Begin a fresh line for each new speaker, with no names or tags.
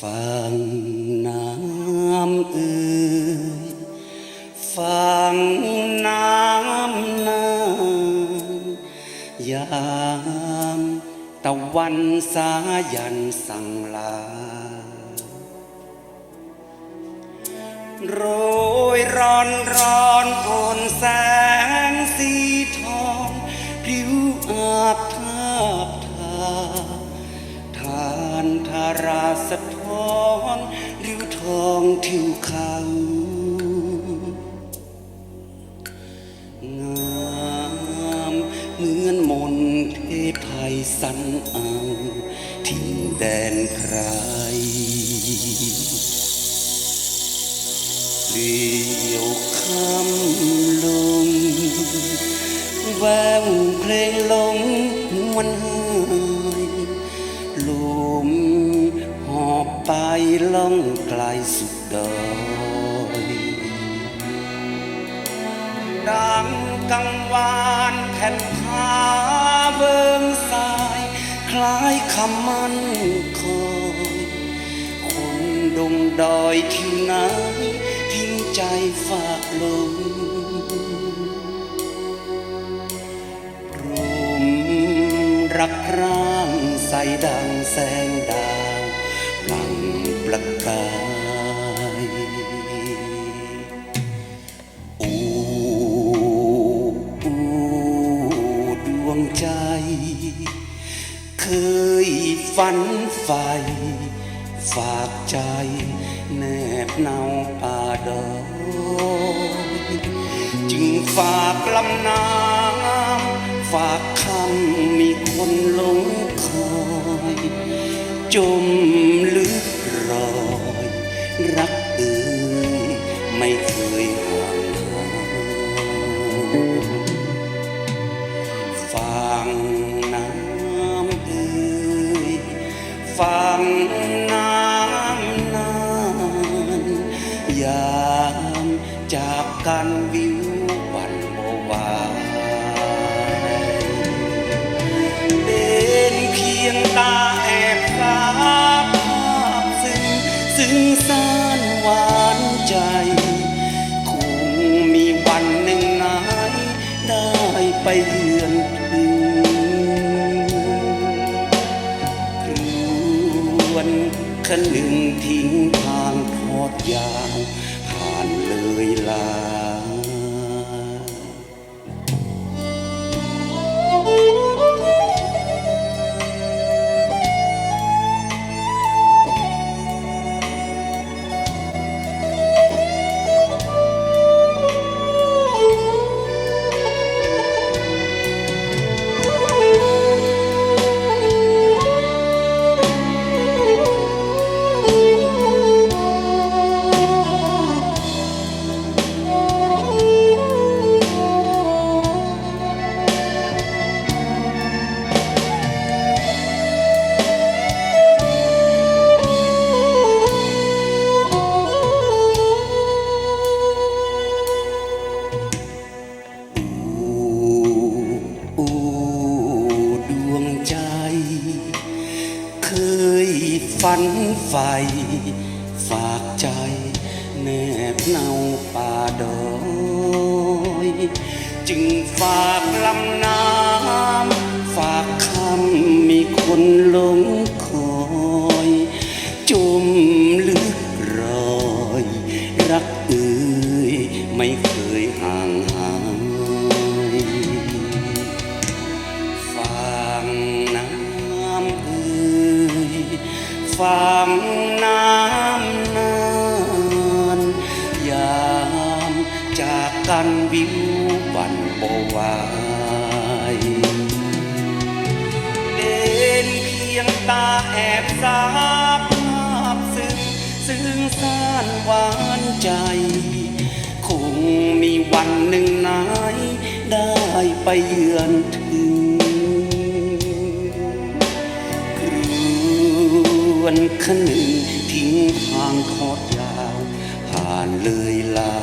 ฟังน้ำเอ่ยฟังน้ำนายามตะวันสายันสั่งลา โรยร้อนร้อนอ่อนแสงสีทองผิวอาบทาบทาทานทาราสะ รริ้วทองทิวเขางามเหมือนมนเทพไทยสันเอาทิ้งแดนใครเลี้ยวคำลงแววเพลงลงมัน ไปล่องไกลสุดดอยดังกังวานแผ่นผ้าเบิงสาย คล้ายคำมันคอยคนดงดอยที่ไหนทิ้งใจฝากลงรวมรักร่างใสดังแสงดาวายอูอูดวงใจ เคยฝันใฝ่ฝากใจแนบเนาป่าดอยจึงฝากลำน้ำฝากคำมีคนหลงคอย จม กันวิววันบวายเป็นเพียงตาแอบสาภาพซึ้งซึ้งสานหวานใจ คงมีวันหนึ่งนายได้ไปเยือนถึงครวนขนึงทิ้งทางทอดยาวานเลยลา ฝันใฝ่ฝากใจแนบเนาป่าดอยจึงฝากลำน้ำฝากคำมีคนหลงคอยจมลึกรอย รักเอ่ยไม่เคยห่างหาย ฟังน้ำนานยามจากกันวิววันบวายเด่นเพียงตาแอบสาภาพซึ้งซึ้งสานหวานใจ คงมีวันหนึ่งนายได้ไปเยือนถึง วนขนึงทิ้งทางทอดยาว ผ่านเลยลา